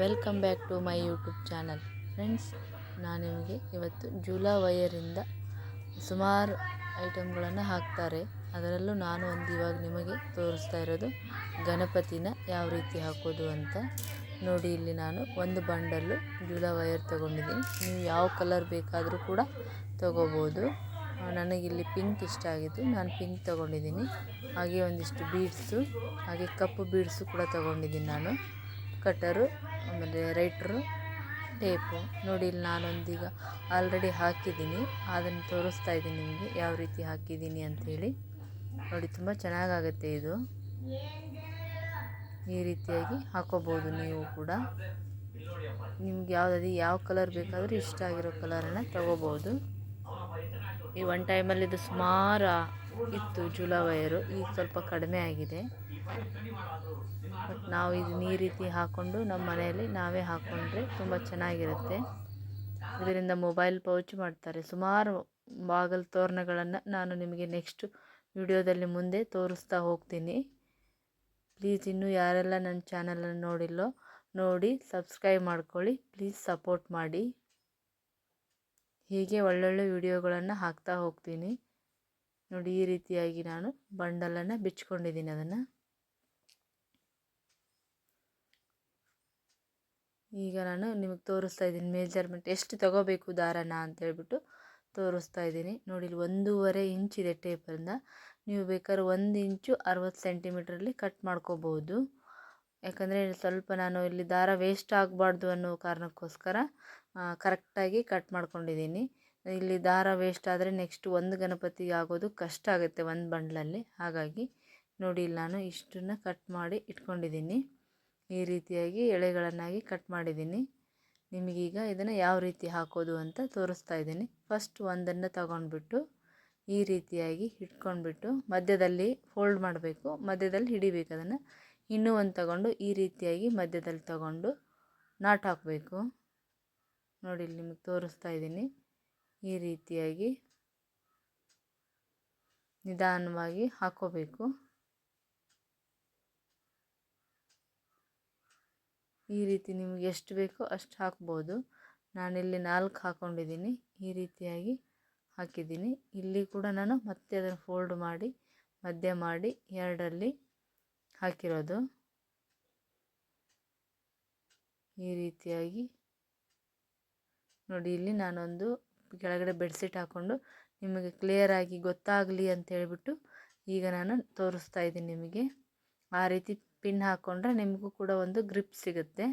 Welcome back to my YouTube channel. Friends, ನಾನು ನಿಮಗೆ ಇವತ್ತು ಜೂಲಾ ವಯರಿಂದ ಸುಮಾರು ಐಟಮ್ಗಳನ್ನು ಹಾಕ್ತಾರೆ. ಅದರಲ್ಲೂ ನಾನು ಒಂದು ಇವಾಗ ನಿಮಗೆ ತೋರಿಸ್ತಾ ಇರೋದು ಗಣಪತಿನ ಯಾವ ರೀತಿ ಹಾಕೋದು ಅಂತ. ನೋಡಿ, ಇಲ್ಲಿ ನಾನು ಒಂದು ಬಂಡಲ್ಲು ಜೂಲಾ ವಯರ್ ತೊಗೊಂಡಿದ್ದೀನಿ. ನೀವು ಯಾವ ಕಲರ್ ಬೇಕಾದರೂ ಕೂಡ ತೊಗೋಬೋದು. ನನಗಿಲ್ಲಿ ಪಿಂಕ್ ಇಷ್ಟ ಆಗಿದ್ದು ನಾನು ಪಿಂಕ್ ತೊಗೊಂಡಿದ್ದೀನಿ. ಹಾಗೆ ಒಂದಿಷ್ಟು ಬೀಡ್ಸು, ಹಾಗೆ ಕಪ್ಪು ಬೀಡ್ಸು ಕೂಡ ತೊಗೊಂಡಿದ್ದೀನಿ ನಾನು. ಕಟ್ಟರು ಆಮೇಲೆ ರೈಟ್ರು ಟೇಪು. ನೋಡಿ, ಇಲ್ಲಿ ನಾನೊಂದೀಗ ಆಲ್ರೆಡಿ ಹಾಕಿದ್ದೀನಿ. ಅದನ್ನು ತೋರಿಸ್ತಾ ಇದ್ದೀನಿ ನಿಮಗೆ ಯಾವ ರೀತಿ ಹಾಕಿದ್ದೀನಿ ಅಂಥೇಳಿ ನೋಡಿ, ತುಂಬ ಚೆನ್ನಾಗಾಗುತ್ತೆ ಇದು. ಈ ರೀತಿಯಾಗಿ ಹಾಕೋಬೋದು ನೀವು ಕೂಡ. ನಿಮ್ಗೆ ಯಾವುದಾದ್ರು ಯಾವ ಕಲರ್ ಬೇಕಾದರೂ ಇಷ್ಟ ಆಗಿರೋ ಕಲರನ್ನು ತಗೋಬೋದು. ಈ ಒನ್ ಟೈಮಲ್ಲಿ ಇದು ಸುಮಾರು ಇತ್ತು ಜುಲಾ ವೈರು ಈಗ ಸ್ವಲ್ಪ ಕಡಿಮೆ ಆಗಿದೆ. ಬಟ್ ನಾವು ಇದನ್ನ ಈ ರೀತಿ ಹಾಕ್ಕೊಂಡು ನಮ್ಮ ಮನೆಯಲ್ಲಿ ನಾವೇ ಹಾಕ್ಕೊಂಡ್ರೆ ತುಂಬ ಚೆನ್ನಾಗಿರುತ್ತೆ. ಇದರಿಂದ ಮೊಬೈಲ್ ಪೌಚ್ ಮಾಡ್ತಾರೆ. ಸುಮಾರು ಬಾಗಲ್ ತೋರಣಗಳನ್ನು ನಾನು ನಿಮಗೆ ನೆಕ್ಸ್ಟ್ ವಿಡಿಯೋದಲ್ಲಿ ಮುಂದೆ ತೋರಿಸ್ತಾ ಹೋಗ್ತೀನಿ. ಪ್ಲೀಸ್ ಇನ್ನೂ ಯಾರೆಲ್ಲ ನನ್ನ ಚಾನಲನ್ನು ನೋಡಿಲ್ಲೋ ನೋಡಿ ಸಬ್ಸ್ಕ್ರೈಬ್ ಮಾಡ್ಕೊಳ್ಳಿ. ಪ್ಲೀಸ್ ಸಪೋರ್ಟ್ ಮಾಡಿ. ಹೀಗೆ ಒಳ್ಳೊಳ್ಳೆ ವಿಡಿಯೋಗಳನ್ನು ಹಾಕ್ತಾ ಹೋಗ್ತೀನಿ. ನೋಡಿ ಈ ರೀತಿಯಾಗಿ ನಾನು ಬಂಡಲನ್ನು ಬಿಚ್ಕೊಂಡಿದ್ದೀನಿ ಅದನ್ನು. ಈಗ ನಾನು ನಿಮಗೆ ತೋರಿಸ್ತಾ ಇದ್ದೀನಿ. ಮೇಜರ್ಮೆಂಟ್ ಎಷ್ಟು ತಗೋಬೇಕು ದಾರನ ಅಂತೇಳ್ಬಿಟ್ಟು ತೋರಿಸ್ತಾ ಇದ್ದೀನಿ. ನೋಡಿ, ಇಲ್ಲಿ ಒಂದೂವರೆ ಇಂಚಿದೆ ಟೇಪರಿಂದ ನೀವು ಬೇಕಾದ್ರೆ ಒಂದು ಇಂಚು ಅರವತ್ತು ಸೆಂಟಿಮೀಟ್ರಲ್ಲಿ ಕಟ್ ಮಾಡ್ಕೋಬೋದು ಯಾಕಂದರೆ ಸ್ವಲ್ಪ ನಾನು ಇಲ್ಲಿ ದಾರ ವೇಸ್ಟ್ ಆಗಬಾರ್ದು ಅನ್ನೋ ಕಾರಣಕ್ಕೋಸ್ಕರ ಕರೆಕ್ಟಾಗಿ ಕಟ್ ಮಾಡ್ಕೊಂಡಿದ್ದೀನಿ. ಇಲ್ಲಿ ದಾರ ವೇಸ್ಟ್ ಆದರೆ ನೆಕ್ಸ್ಟ್ ಒಂದು ಗಣಪತಿಗೆ ಆಗೋದು ಕಷ್ಟ ಆಗುತ್ತೆ ಒಂದು ಬಂಡ್ಲಲ್ಲಿ. ಹಾಗಾಗಿ ನೋಡಿ ನಾನು ಇಷ್ಟನ್ನು ಕಟ್ ಮಾಡಿ ಇಟ್ಕೊಂಡಿದ್ದೀನಿ. ಈ ರೀತಿಯಾಗಿ ಎಳೆಗಳನ್ನಾಗಿ ಕಟ್ ಮಾಡಿದ್ದೀನಿ. ನಿಮಗೀಗ ಇದನ್ನು ಯಾವ ರೀತಿ ಹಾಕೋದು ಅಂತ ತೋರಿಸ್ತಾ ಇದ್ದೀನಿ. ಫಸ್ಟ್ ಒಂದನ್ನು ತಗೊಂಡ್ಬಿಟ್ಟು ಈ ರೀತಿಯಾಗಿ ಇಟ್ಕೊಂಡ್ಬಿಟ್ಟು ಮಧ್ಯದಲ್ಲಿ ಫೋಲ್ಡ್ ಮಾಡಬೇಕು. ಮಧ್ಯದಲ್ಲಿ ಹಿಡಿಬೇಕು ಅದನ್ನು. ಇನ್ನೂ ಒಂದು ತಗೊಂಡು ಈ ರೀತಿಯಾಗಿ ಮಧ್ಯದಲ್ಲಿ ತಗೊಂಡು ನಾಟ್ ಹಾಕಬೇಕು. ನೋಡಿ, ಇಲ್ಲಿ ನಿಮಗೆ ತೋರಿಸ್ತಾ ಇದ್ದೀನಿ. ಈ ರೀತಿಯಾಗಿ ನಿಧಾನವಾಗಿ ಹಾಕೋಬೇಕು. ಈ ರೀತಿ ನಿಮಗೆ ಎಷ್ಟು ಬೇಕೋ ಅಷ್ಟು ಹಾಕ್ಬೋದು. ನಾನಿಲ್ಲಿ ನಾಲ್ಕು ಹಾಕ್ಕೊಂಡಿದ್ದೀನಿ ಈ ರೀತಿಯಾಗಿ ಹಾಕಿದ್ದೀನಿ. ಇಲ್ಲಿ ಕೂಡ ನಾನು ಮತ್ತೆ ಅದನ್ನು ಫೋಲ್ಡ್ ಮಾಡಿ, ಮಧ್ಯ ಮಾಡಿ ಎರಡರಲ್ಲಿ ಹಾಕಿರೋದು. ಈ ರೀತಿಯಾಗಿ. ನೋಡಿ, ಇಲ್ಲಿ ನಾನೊಂದು ಕೆಳಗಡೆ ಬೆಡ್ಶೀಟ್ ಹಾಕ್ಕೊಂಡು ನಿಮಗೆ ಕ್ಲಿಯರಾಗಿ ಗೊತ್ತಾಗಲಿ ಅಂತ ಹೇಳಿಬಿಟ್ಟು ಈಗ ನಾನು ತೋರಿಸ್ತಾ ಇದ್ದೀನಿ ನಿಮಗೆ. ಆ ರೀತಿ ಪಿನ್ ಹಾಕ್ಕೊಂಡ್ರೆ ನಿಮಗೂ ಕೂಡ ಒಂದು ಗ್ರಿಪ್ ಸಿಗುತ್ತೆ.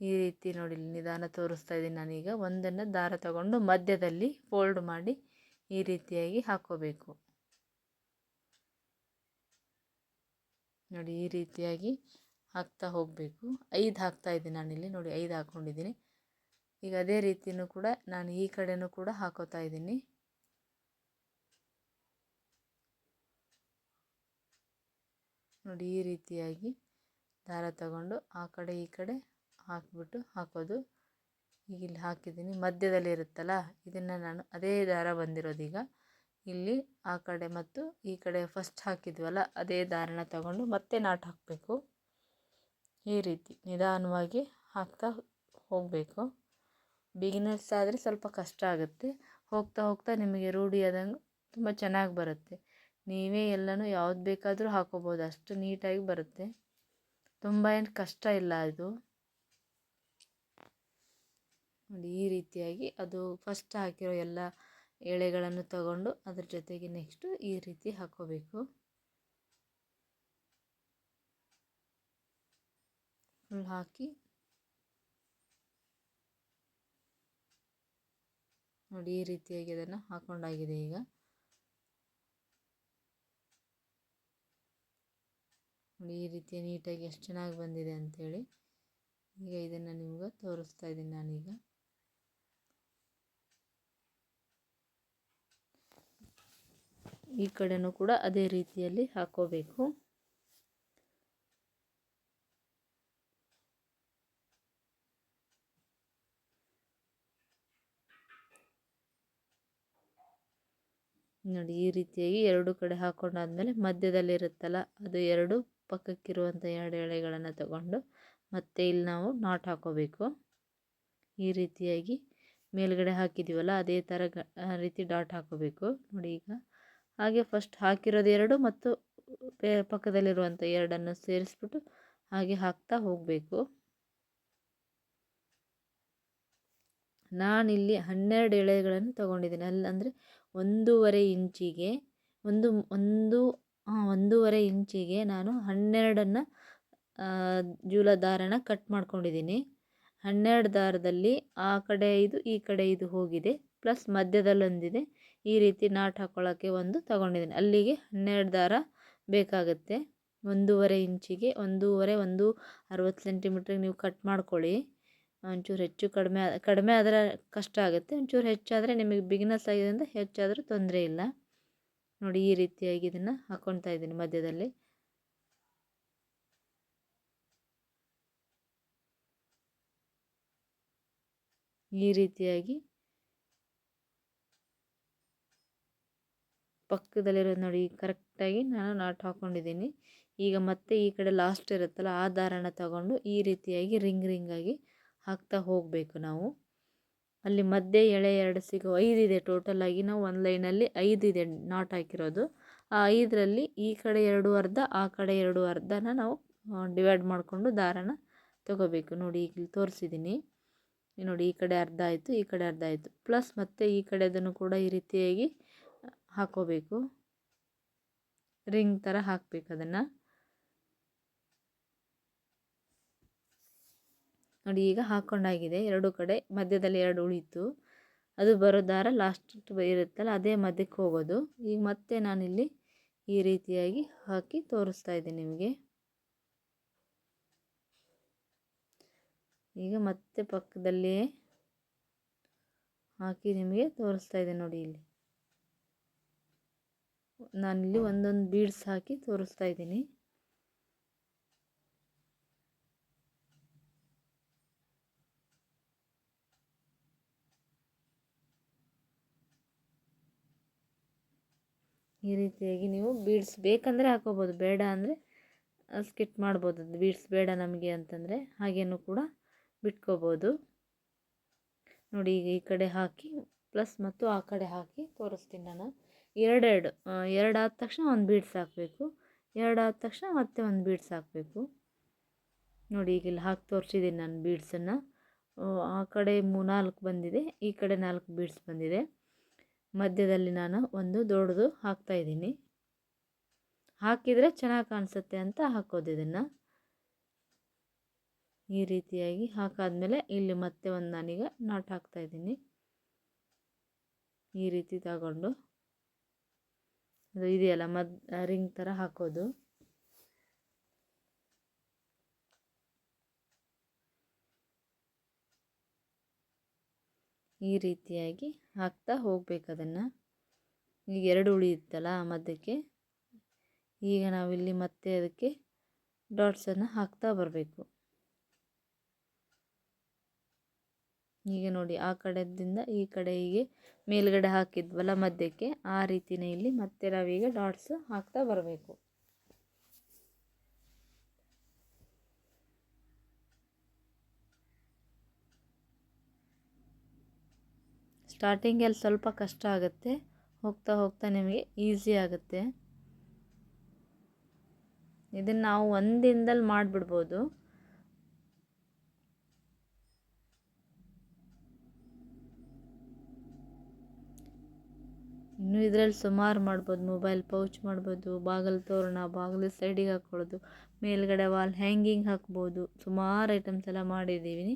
ಈ ರೀತಿ ನೋಡಿ ನಿಧಾನ ತೋರಿಸ್ತಾ ಇದ್ದೀನಿ ನಾನೀಗ. ಒಂದನ್ನು ದಾರ ತಗೊಂಡು ಮಧ್ಯದಲ್ಲಿ ಫೋಲ್ಡ್ ಮಾಡಿ ಈ ರೀತಿಯಾಗಿ ಹಾಕೋಬೇಕು. ನೋಡಿ ಈ ರೀತಿಯಾಗಿ ಹಾಕ್ತಾ ಹೋಗಬೇಕು. ಐದು ಹಾಕ್ತಾ ಇದ್ದೀನಿ ನಾನಿಲ್ಲಿ. ನೋಡಿ ಐದು ಹಾಕ್ಕೊಂಡಿದ್ದೀನಿ ಈಗ ಅದೇ ರೀತಿಯೂ ಕೂಡ ನಾನು ಈ ಕಡೆಯೂ ಕೂಡ ಹಾಕೋತಾ ಇದ್ದೀನಿ. ನೋಡಿ ಈ ರೀತಿಯಾಗಿ ದಾರ ತಗೊಂಡು ಆ ಕಡೆ ಈ ಕಡೆ ಹಾಕಿಬಿಟ್ಟು ಹಾಕೋದು. ಈಗ ಇಲ್ಲಿ ಹಾಕಿದ್ದೀನಿ. ಮಧ್ಯದಲ್ಲಿ ಇರುತ್ತಲ್ಲ, ಇದನ್ನು ನಾನು ಅದೇ ದಾರ ಬಂದಿರೋದೀಗ. ಇಲ್ಲಿ ಆ ಕಡೆ ಮತ್ತು ಈ ಕಡೆ ಫಸ್ಟ್ ಹಾಕಿದ್ವಲ್ಲ, ಅದೇ ದಾರನ ತಗೊಂಡು ಮತ್ತೆ ನಾಟ್ ಹಾಕಬೇಕು. ಈ ರೀತಿ ನಿಧಾನವಾಗಿ ಹಾಕ್ತಾ ಹೋಗಬೇಕು. ಬಿಗಿನರ್ಸ್ ಆದರೆ ಸ್ವಲ್ಪ ಕಷ್ಟ ಆಗುತ್ತೆ. ಹೋಗ್ತಾ ಹೋಗ್ತಾ ನಿಮಗೆ ರೂಢಿಯಾದಂಗೆ ತುಂಬ ಚೆನ್ನಾಗಿ ಬರುತ್ತೆ. ನೀವೇ ಎಲ್ಲನೂ ಯಾವ್ದು ಬೇಕಾದರೂ ಹಾಕೋಬೋದು. ಅಷ್ಟು ನೀಟಾಗಿ ಬರುತ್ತೆ. ತುಂಬ ಏನು ಕಷ್ಟ ಇಲ್ಲ ಅದು. ನೋಡಿ, ಈ ರೀತಿಯಾಗಿ ಅದು ಫಸ್ಟ್ ಹಾಕಿರೋ ಎಲ್ಲ ಎಳೆಗಳನ್ನು ತಗೊಂಡು ಅದ್ರ ಜೊತೆಗೆ ನೆಕ್ಸ್ಟು ಈ ರೀತಿ ಹಾಕೋಬೇಕು. ಫುಲ್ ಹಾಕಿ. ನೋಡಿ, ಈ ರೀತಿಯಾಗಿ ಅದನ್ನು ಹಾಕೊಂಡಾಗಿದೆ ಈಗ. ನೋಡಿ ಈ ರೀತಿ ನೀಟಾಗಿ ಎಷ್ಟು ಚೆನ್ನಾಗಿ ಬಂದಿದೆ ಅಂಥೇಳಿ ಈಗ ಇದನ್ನು ನಿಮ್ಗೆ ತೋರಿಸ್ತಾ ಇದ್ದೀನಿ ನಾನೀಗ. ಈ ಕಡೆನೂ ಕೂಡ ಅದೇ ರೀತಿಯಲ್ಲಿ ಹಾಕೋಬೇಕು. ನೋಡಿ ಈ ರೀತಿಯಾಗಿ ಎರಡು ಕಡೆ ಹಾಕೊಂಡಾದ್ಮೇಲೆ ಮಧ್ಯದಲ್ಲಿರುತ್ತಲ್ಲ ಅದು ಎರಡು ಪಕ್ಕಕ್ಕಿರುವಂಥ ಎರಡು ಎಳೆಗಳನ್ನು ತಗೊಂಡು ಮತ್ತೆ ಇಲ್ಲಿ ನಾವು ನಾಟ್ ಹಾಕೋಬೇಕು. ಈ ರೀತಿಯಾಗಿ ಮೇಲ್ಗಡೆ ಹಾಕಿದ್ದೀವಲ್ಲ ಅದೇ ಥರ ರೀತಿ ಡಾಟ್ ಹಾಕೋಬೇಕು. ನೋಡಿ ಈಗ ಹಾಗೆ ಫಸ್ಟ್ ಹಾಕಿರೋದು ಎರಡು ಮತ್ತು ಪಕ್ಕದಲ್ಲಿರುವಂಥ ಎರಡನ್ನು ಸೇರಿಸ್ಬಿಟ್ಟು ಹಾಗೆ ಹಾಕ್ತಾ ಹೋಗಬೇಕು. ನಾನಿಲ್ಲಿ ಹನ್ನೆರಡು ಎಳೆಗಳನ್ನು ತಗೊಂಡಿದ್ದೀನಿ. ಅಲ್ಲಿ ಅಂದರೆ ಒಂದೂವರೆ ಇಂಚಿಗೆ, ಒಂದು ಒಂದು ಒಂದೂವರೆ ಇಂಚಿಗೆ ನಾನು ಹನ್ನೆರಡನ್ನು ಜೂಲ ದಾರನ ಕಟ್ ಮಾಡ್ಕೊಂಡಿದ್ದೀನಿ. ಹನ್ನೆರಡು ದಾರದಲ್ಲಿ ಆ ಕಡೆ ಇದು, ಈ ಕಡೆ ಇದು ಹೋಗಿದೆ, ಪ್ಲಸ್ ಮಧ್ಯದಲ್ಲೊಂದಿದೆ. ಈ ರೀತಿ ನಾಟ್ ಹಾಕ್ಕೊಳ್ಳೋಕ್ಕೆ ಒಂದು ತಗೊಂಡಿದ್ದೀನಿ. ಅಲ್ಲಿಗೆ ಹನ್ನೆರಡು ದಾರ ಬೇಕಾಗುತ್ತೆ. ಒಂದೂವರೆ ಇಂಚಿಗೆ ಒಂದೂವರೆ, ಒಂದು ಅರವತ್ತು ಸೆಂಟಿಮೀಟ್ರಿಗೆ ನೀವು ಕಟ್ ಮಾಡ್ಕೊಳ್ಳಿ. ಒಂಚೂರು ಹೆಚ್ಚು ಕಡಿಮೆ ಕಡಿಮೆ ಆದರೆ ಕಷ್ಟ ಆಗುತ್ತೆ. ಒಂಚೂರು ಹೆಚ್ಚಾದರೆ ನಿಮಗೆ ಬಿಗಿನರ್ಸ್ ಅಂದರೆ ಹೆಚ್ಚಾದರೂ ತೊಂದರೆ ಇಲ್ಲ. ನೋಡಿ ಈ ರೀತಿಯಾಗಿ ಇದನ್ನು ಹಾಕ್ಕೊಳ್ತಾ ಇದ್ದೀನಿ ಮಧ್ಯದಲ್ಲಿ. ಈ ರೀತಿಯಾಗಿ ಪಕ್ಕದಲ್ಲಿರೋದು ನೋಡಿ, ಕರೆಕ್ಟಾಗಿ ನಾನು ನಾಟ್ ಹಾಕ್ಕೊಂಡಿದ್ದೀನಿ ಈಗ ಮತ್ತೆ ಈ ಕಡೆ ಲಾಸ್ಟ್ ಇರುತ್ತಲ್ಲ, ಆ ದಾರನ ತಗೊಂಡು ಈ ರೀತಿಯಾಗಿ ರಿಂಗ್ ರಿಂಗಾಗಿ ಹಾಕ್ತಾ ಹೋಗಬೇಕು ನಾವು. ಅಲ್ಲಿ ಮಧ್ಯೆ ಎಳೆ ಎರಡು ಸಿಗೋ ಐದಿದೆ ಟೋಟಲಾಗಿ ನಾವು ಒಂದು ಲೈನಲ್ಲಿ ಐದಿದೆ ನಾಟ್ ಹಾಕಿರೋದು. ಆ ಐದರಲ್ಲಿ ಈ ಕಡೆ ಎರಡು ಅರ್ಧ, ಆ ಕಡೆ ಎರಡು ಅರ್ಧನ ನಾವು ಡಿವೈಡ್ ಮಾಡಿಕೊಂಡು ದಾರನ ತಗೋಬೇಕು. ನೋಡಿ, ಈಗ ತೋರಿಸಿದ್ದೀನಿ ನೋಡಿ, ಈ ಕಡೆ ಅರ್ಧ ಆಯಿತು, ಈ ಕಡೆ ಅರ್ಧ ಆಯಿತು. ಪ್ಲಸ್ ಮತ್ತೆ ಈ ಕಡೆ ಅದನ್ನು ಕೂಡ ಈ ರೀತಿಯಾಗಿ ಹಾಕೋಬೇಕು. ರಿಂಗ್ ಥರ ಹಾಕಬೇಕು ಅದನ್ನು. ನೋಡಿ ಈಗ ಹಾಕ್ಕೊಂಡಾಗಿದೆ ಎರಡು ಕಡೆ ಮಧ್ಯದಲ್ಲಿ ಎರಡು ಉಳಿತು. ಅದು ಬರೋ ದಾರ ಲಾಸ್ಟ್ ಇರುತ್ತಲ್ಲ, ಅದೇ ಮಧ್ಯಕ್ಕೆ ಹೋಗೋದು. ಈಗ ಮತ್ತೆ ನಾನಿಲ್ಲಿ ಈ ರೀತಿಯಾಗಿ ಹಾಕಿ ತೋರಿಸ್ತಾ ಇದ್ದೀನಿ ನಿಮಗೆ. ಈಗ ಮತ್ತೆ ಪಕ್ಕದಲ್ಲಿಯೇ ಹಾಕಿ ನಿಮಗೆ ತೋರಿಸ್ತಾ ಇದ್ದೀನಿ ನೋಡಿ ಇಲ್ಲಿ. ನಾನಿಲ್ಲಿ ಒಂದೊಂದು ಬೀಡ್ಸ್ ಹಾಕಿ ತೋರಿಸ್ತಾ ಇದ್ದೀನಿ. ಈ ರೀತಿಯಾಗಿ ನೀವು ಬೀಡ್ಸ್ ಬೇಕಂದರೆ ಹಾಕೋಬೋದು, ಬೇಡ ಅಂದರೆ ಸ್ಕಿಟ್ ಮಾಡ್ಬೋದು. ಬೀಡ್ಸ್ ಬೇಡ ನಮಗೆ ಅಂತಂದರೆ ಹಾಗೇನೂ ಕೂಡ ಬಿಟ್ಕೋಬೋದು. ನೋಡಿ, ಈಗ ಈ ಕಡೆ ಹಾಕಿ, ಪ್ಲಸ್ ಮತ್ತು ಆ ಕಡೆ ಹಾಕಿ ತೋರಿಸ್ತೀನಿ ನಾನು. ಎರಡೆರಡು ಎರಡು ಆದ ತಕ್ಷಣ ಒಂದು ಬೀಡ್ಸ್ ಹಾಕಬೇಕು. ಎರಡು ಆದ ತಕ್ಷಣ ಮತ್ತೆ ಒಂದು ಬೀಡ್ಸ್ ಹಾಕಬೇಕು. ನೋಡಿ, ಈಗ ಇಲ್ಲಿ ಹಾಕಿ ತೋರಿಸಿದ್ದೀನಿ ನಾನು ಬೀಡ್ಸನ್ನು. ಆ ಕಡೆ ಮೂ, ನಾಲ್ಕು ಬಂದಿದೆ, ಈ ಕಡೆ ನಾಲ್ಕು ಬೀಡ್ಸ್ ಬಂದಿದೆ. ಮಧ್ಯದಲ್ಲಿ ನಾನು ಒಂದು ದೊಡ್ಡದು ಹಾಕ್ತಾಯಿದ್ದೀನಿ ಹಾಕಿದರೆ ಚೆನ್ನಾಗಿ ಕಾಣಿಸುತ್ತೆ ಅಂತ ಹಾಕೋದು ಇದನ್ನು. ಈ ರೀತಿಯಾಗಿ ಹಾಕಾದ್ಮೇಲೆ ಇಲ್ಲಿ ಮತ್ತೆ ಒಂದು ನಾನೀಗ ನಾಟ್ ಹಾಕ್ತಾಯಿದ್ದೀನಿ ಈ ರೀತಿ ತಗೊಂಡು. ಅದು ಇದೆಯಲ್ಲ ಮದ್ ರಿಂಗ್ ಥರ ಹಾಕೋದು. ಈ ರೀತಿಯಾಗಿ ಹಾಕ್ತಾ ಹೋಗ್ಬೇಕು ಅದನ್ನು. ಈಗ ಎರಡು ಉಳಿಯುತ್ತಲ್ಲ ಮಧ್ಯಕ್ಕೆ. ಈಗ ನಾವಿಲ್ಲಿ ಮತ್ತೆ ಅದಕ್ಕೆ ಡಾಟ್ಸನ್ನು ಹಾಕ್ತಾ ಬರಬೇಕು. ಈಗ ನೋಡಿ ಆ ಕಡೆದಿಂದ ಈ ಕಡೆ ಹೀಗೆ ಮೇಲ್ಗಡೆ ಹಾಕಿದ್ವಲ್ಲ ಮಧ್ಯಕ್ಕೆ, ಆ ರೀತಿನೇ ಇಲ್ಲಿ ಮತ್ತೆ ನಾವೀಗ ಡಾಟ್ಸ್ ಹಾಕ್ತಾ ಬರಬೇಕು. ಸ್ಟಾರ್ಟಿಂಗಲ್ಲಿ ಸ್ವಲ್ಪ ಕಷ್ಟ ಆಗುತ್ತೆ. ಹೋಗ್ತಾ ಹೋಗ್ತಾ ನಿಮಗೆ ಈಸಿ ಆಗುತ್ತೆ. ಇದನ್ನು ನಾವು ಒಂದು ಮಾಡಿಬಿಡ್ಬೋದು. ಇನ್ನು ಇದರಲ್ಲಿ ಸುಮಾರು ಮಾಡ್ಬೋದು. ಮೊಬೈಲ್ ಪೌಚ್ ಮಾಡ್ಬೋದು, ಬಾಗಿಲು ತೋರಣ, ಬಾಗಿಲು ಸೈಡಿಗೆ ಹಾಕ್ಕೊಳ್ಳೋದು ಮೇಲ್ಗಡೆ ವಾಲ್ ಹ್ಯಾಂಗಿಂಗ್ ಹಾಕ್ಬೋದು. ಸುಮಾರು ಐಟಮ್ಸ್ ಎಲ್ಲ ಮಾಡಿದ್ದೀವಿ.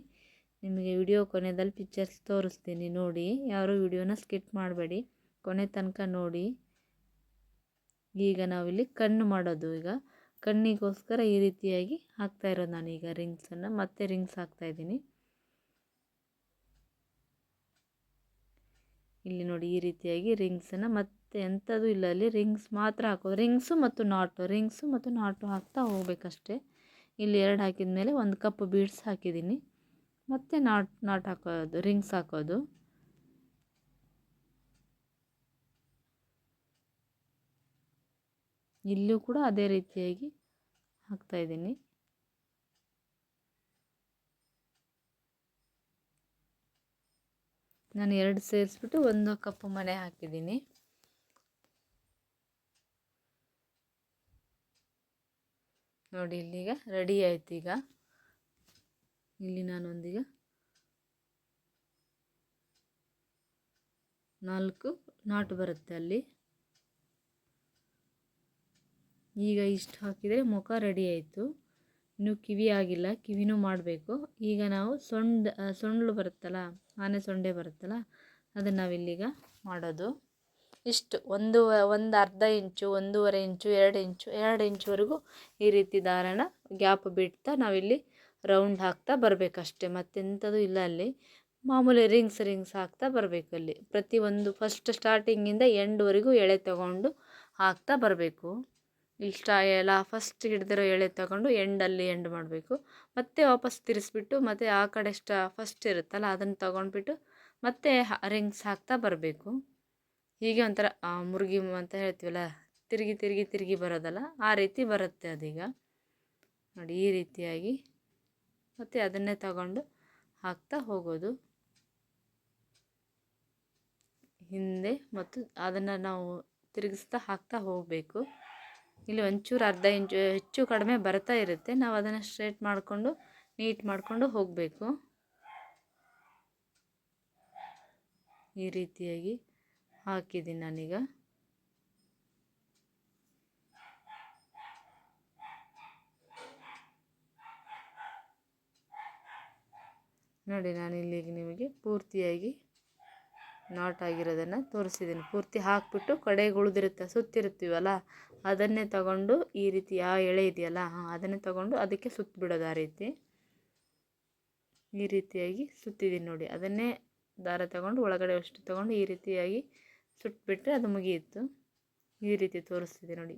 ನಿಮಗೆ ವಿಡಿಯೋ ಕೊನೆಯಲ್ಲಿ ಪಿಕ್ಚರ್ಸ್ ತೋರಿಸ್ತೀನಿ, ನೋಡಿ. ಯಾರೂ ವಿಡಿಯೋನ ಸ್ಕಿಪ್ ಮಾಡಬೇಡಿ. ಕೊನೆ ತನಕ ನೋಡಿ. ಈಗ ನಾವಿಲ್ಲಿ ಕಣ್ಣು ಮಾಡೋದು ಈಗ. ಕಣ್ಣಿಗೋಸ್ಕರ ಈ ರೀತಿಯಾಗಿ ಹಾಕ್ತಾ ಇರೋದು ನಾನೀಗ ರಿಂಗ್ಸನ್ನು ಮತ್ತೆ ರಿಂಗ್ಸ್ ಹಾಕ್ತಾಯಿದ್ದೀನಿ ಇಲ್ಲಿ ನೋಡಿ ಈ ರೀತಿಯಾಗಿ ರಿಂಗ್ಸನ್ನು ಮತ್ತೆ ಎಂಥದ್ದು ಇಲ್ಲ ಅಲ್ಲಿ. ರಿಂಗ್ಸ್ ಮಾತ್ರ ಹಾಕೋದು. ರಿಂಗ್ಸು ಮತ್ತು ನಾಟು ರಿಂಗ್ಸು ಮತ್ತು ನಾಟು ಹಾಕ್ತಾ ಹೋಗ್ಬೇಕಷ್ಟೇ. ಇಲ್ಲಿ ಎರಡು ಹಾಕಿದ ಮೇಲೆ ಒಂದು ಕಪ್ ಬೀಡ್ಸ್ ಹಾಕಿದ್ದೀನಿ. ಮತ್ತೆ ನಾಟ್ ನಾಟ್ ಹಾಕೋದು, ರಿಂಗ್ಸ್ ಹಾಕೋದು. ಇಲ್ಲೂ ಕೂಡ ಅದೇ ರೀತಿಯಾಗಿ ಹಾಕ್ತಾಯಿದ್ದೀನಿ ನಾನು ಎರಡು ಸೇರಿಸ್ಬಿಟ್ಟು ಒಂದು ಕಪ್ ಮನೆ ಹಾಕಿದ್ದೀನಿ. ನೋಡಿ, ಇಲ್ಲಿಗ ರೆಡಿ ಆಯ್ತು ಈಗ. ಇಲ್ಲಿ ನಾನೊಂದೀಗ ನಾಲ್ಕು ನಾಟು ಬರುತ್ತೆ ಅಲ್ಲಿ. ಈಗ ಇಷ್ಟು ಹಾಕಿದರೆ ಮುಖ ರೆಡಿ ಆಯಿತು. ಇನ್ನು ಕಿವಿ ಆಗಿಲ್ಲ, ಕಿವಿನೂ ಮಾಡಬೇಕು. ಈಗ ನಾವು ಸೊಂಡ್ ಸೊಂಡ್ಲು ಬರುತ್ತಲ್ಲ, ಆನೆ ಸೊಂಡೆ ಬರುತ್ತಲ್ಲ, ಅದನ್ನು ನಾವಿಲ್ಲೀಗ ಮಾಡೋದು. ಇಷ್ಟು, ಒಂದು ಒಂದು ಅರ್ಧ ಇಂಚು, ಒಂದೂವರೆ ಇಂಚು, ಎರಡು ಇಂಚು, ಎರಡು ಇಂಚುವರೆಗೂ ಈ ರೀತಿ ದಾರನ ಗ್ಯಾಪ್ ಬಿಡ್ತಾ ನಾವಿಲ್ಲಿ ರೌಂಡ್ ಹಾಕ್ತಾ ಬರಬೇಕಷ್ಟೆ ಮತ್ತೆಂಥದ್ದು ಇಲ್ಲ ಅಲ್ಲಿ. ಮಾಮೂಲಿ ರಿಂಗ್ಸ್ ರಿಂಗ್ಸ್ ಹಾಕ್ತಾ ಬರಬೇಕು ಅಲ್ಲಿ. ಪ್ರತಿಯೊಂದು ಫಸ್ಟ್ ಸ್ಟಾರ್ಟಿಂಗಿಂದ ಎಂಡ್ವರೆಗೂ ಎಳೆ ತಗೊಂಡು ಹಾಕ್ತಾ ಬರಬೇಕು. ಇಷ್ಟ ಎಲ್ಲ ಫಸ್ಟ್ ಹಿಡಿದಿರೋ ಎಳೆ ತಗೊಂಡು ಎಂಡಲ್ಲಿ ಎಂಡ್ ಮಾಡಬೇಕು. ಮತ್ತೆ ವಾಪಸ್ ತಿರ್ಸ್ಬಿಟ್ಟು ಮತ್ತೆ ಆ ಕಡೆ ಸ್ಟಾ ಫಸ್ಟ್ ಇರುತ್ತಲ್ಲ ಅದನ್ನು ತಗೊಂಡ್ಬಿಟ್ಟು ಮತ್ತೆ ರಿಂಗ್ಸ್ ಹಾಕ್ತಾ ಬರಬೇಕು. ಹೀಗೆ ಒಂಥರ ಮುರುಗಿ ಅಂತ ಹೇಳ್ತೀವಲ್ಲ, ತಿರುಗಿ ತಿರುಗಿ ತಿರುಗಿ ಬರೋದಲ್ಲ, ಆ ರೀತಿ ಬರುತ್ತೆ ಅದೀಗ. ನೋಡಿ ಈ ರೀತಿಯಾಗಿ. ಮತ್ತು ಅದನ್ನೇ ತಗೊಂಡು ಹಾಕ್ತಾ ಹೋಗೋದು. ಹಿಂದೆ ಮತ್ತು ಅದನ್ನು ನಾವು ತಿರುಗಿಸ್ತಾ ಹಾಕ್ತಾ ಹೋಗಬೇಕು. ಇಲ್ಲಿ ಒಂಚೂರು ಅರ್ಧ ಇಂಚು, ಹೆಚ್ಚು ಕಡಿಮೆ ಬರ್ತಾ ಇರುತ್ತೆ. ನಾವು ಅದನ್ನು ಸ್ಟ್ರೇಟ್ ಮಾಡಿಕೊಂಡು, ನೀಟ್ ಮಾಡಿಕೊಂಡು ಹೋಗಬೇಕು. ಈ ರೀತಿಯಾಗಿ ಹಾಕಿದ್ದೀನಿ ನಾನೀಗ. ನೋಡಿ ನಾನು ಇಲ್ಲಿಗೆ ನಿಮಗೆ ಪೂರ್ತಿಯಾಗಿ ನಾಟ್ ಆಗಿರೋದನ್ನು ತೋರಿಸಿದ್ದೀನಿ. ಪೂರ್ತಿ ಹಾಕಿಬಿಟ್ಟು ಕಡೆಗೆ ಉಳಿದಿರುತ್ತೆ ಸುತ್ತಿರ್ತೀವಲ್ಲ ಅದನ್ನೇ ತಗೊಂಡು ಈ ರೀತಿ ಆ ಎಳೆ ಇದೆಯಲ್ಲ ಅದನ್ನೇ ತಗೊಂಡು ಅದಕ್ಕೆ ಸುತ್ತಿಬಿಡೋದು ಆ ರೀತಿ. ಈ ರೀತಿಯಾಗಿ ಸುತ್ತಿದ್ದೀನಿ ನೋಡಿ, ಅದನ್ನೇ ದಾರ ತಗೊಂಡು ಒಳಗಡೆ ಅಷ್ಟು ತಗೊಂಡು ಈ ರೀತಿಯಾಗಿ ಸುಟ್ಬಿಟ್ರೆ ಅದು ಮುಗಿಯಿತು. ಈ ರೀತಿ ತೋರಿಸ್ತಿದೆ ನೋಡಿ,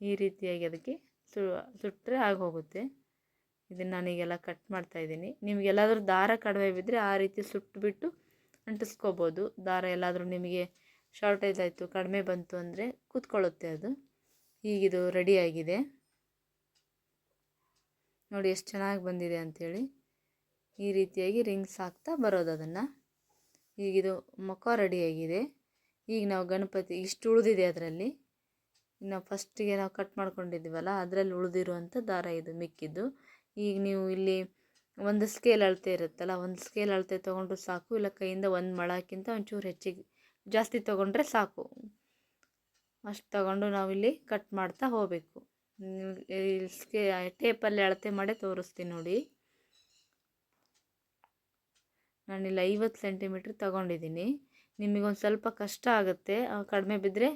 ಈ ರೀತಿಯಾಗಿ ಅದಕ್ಕೆ ಸು, ಸುಟ್ಟರೆ ಆಗೋಗುತ್ತೆ. ಇದನ್ನು ನಾನೀಗೆಲ್ಲ ಕಟ್ ಮಾಡ್ತಾಯಿದ್ದೀನಿ ನಿಮಗೆಲ್ಲಾದರೂ ದಾರ ಕಡಿಮೆ ಬಿದ್ದರೆ ಆ ರೀತಿ ಸುಟ್ಟುಬಿಟ್ಟು ಅಂಟಿಸ್ಕೋಬೋದು. ದಾರ ಎಲ್ಲಾದರೂ ನಿಮಗೆ ಶಾರ್ಟೇಜ್ ಆಯಿತು, ಕಡಿಮೆ ಬಂತು ಅಂದರೆ ಕೂತ್ಕೊಳ್ಳುತ್ತೆ ಅದು. ಈಗಿದು ರೆಡಿಯಾಗಿದೆ ನೋಡಿ ಎಷ್ಟು ಚೆನ್ನಾಗಿ ಬಂದಿದೆ ಅಂಥೇಳಿ ಈ ರೀತಿಯಾಗಿ ರಿಂಗ್ಸ್ ಹಾಕ್ತಾ ಬರೋದು ಅದನ್ನು. ಈಗಿದು ಮುಖ ರೆಡಿಯಾಗಿದೆ ಈಗ ನಾವು ಗಣಪತಿ, ಇಷ್ಟು ಉಳಿದಿದೆ ಅದರಲ್ಲಿ. ನಾವು ಫಸ್ಟಿಗೆ ನಾವು ಕಟ್ ಮಾಡ್ಕೊಂಡಿದ್ದೀವಲ್ಲ, ಅದರಲ್ಲಿ ಉಳಿದಿರುವಂಥ ದಾರ ಇದು, ಮಿಕ್ಕಿದ್ದು. ಈಗ ನೀವು ಇಲ್ಲಿ ಒಂದು ಸ್ಕೇಲ್ ಅಳತೆ ಇರುತ್ತಲ್ಲ, ಒಂದು ಸ್ಕೇಲ್ ಅಳತೆ ತೊಗೊಂಡ್ರೆ ಸಾಕು, ಇಲ್ಲ ಕೈಯಿಂದ ಒಂದು ಮೊಳಕ್ಕಿಂತ ಒಂಚೂರು ಹೆಚ್ಚಿಗೆ, ಜಾಸ್ತಿ ತೊಗೊಂಡ್ರೆ ಸಾಕು. ಅಷ್ಟು ತಗೊಂಡು ನಾವಿಲ್ಲಿ ಕಟ್ ಮಾಡ್ತಾ ಹೋಗಬೇಕು. ಸ್ಕೇ ಟೇಪಲ್ಲಿ ಅಳತೆ ಮಾಡಿ ತೋರಿಸ್ತೀನಿ ನೋಡಿ. ನಾನಿಲ್ಲಿ ಐವತ್ತು ಸೆಂಟಿಮೀಟ್ರ್ ತಗೊಂಡಿದ್ದೀನಿ. ನಿಮಗೊಂದು ಸ್ವಲ್ಪ ಕಷ್ಟ ಆಗುತ್ತೆ. ಕಡಿಮೆ ಬಿದ್ದರೆ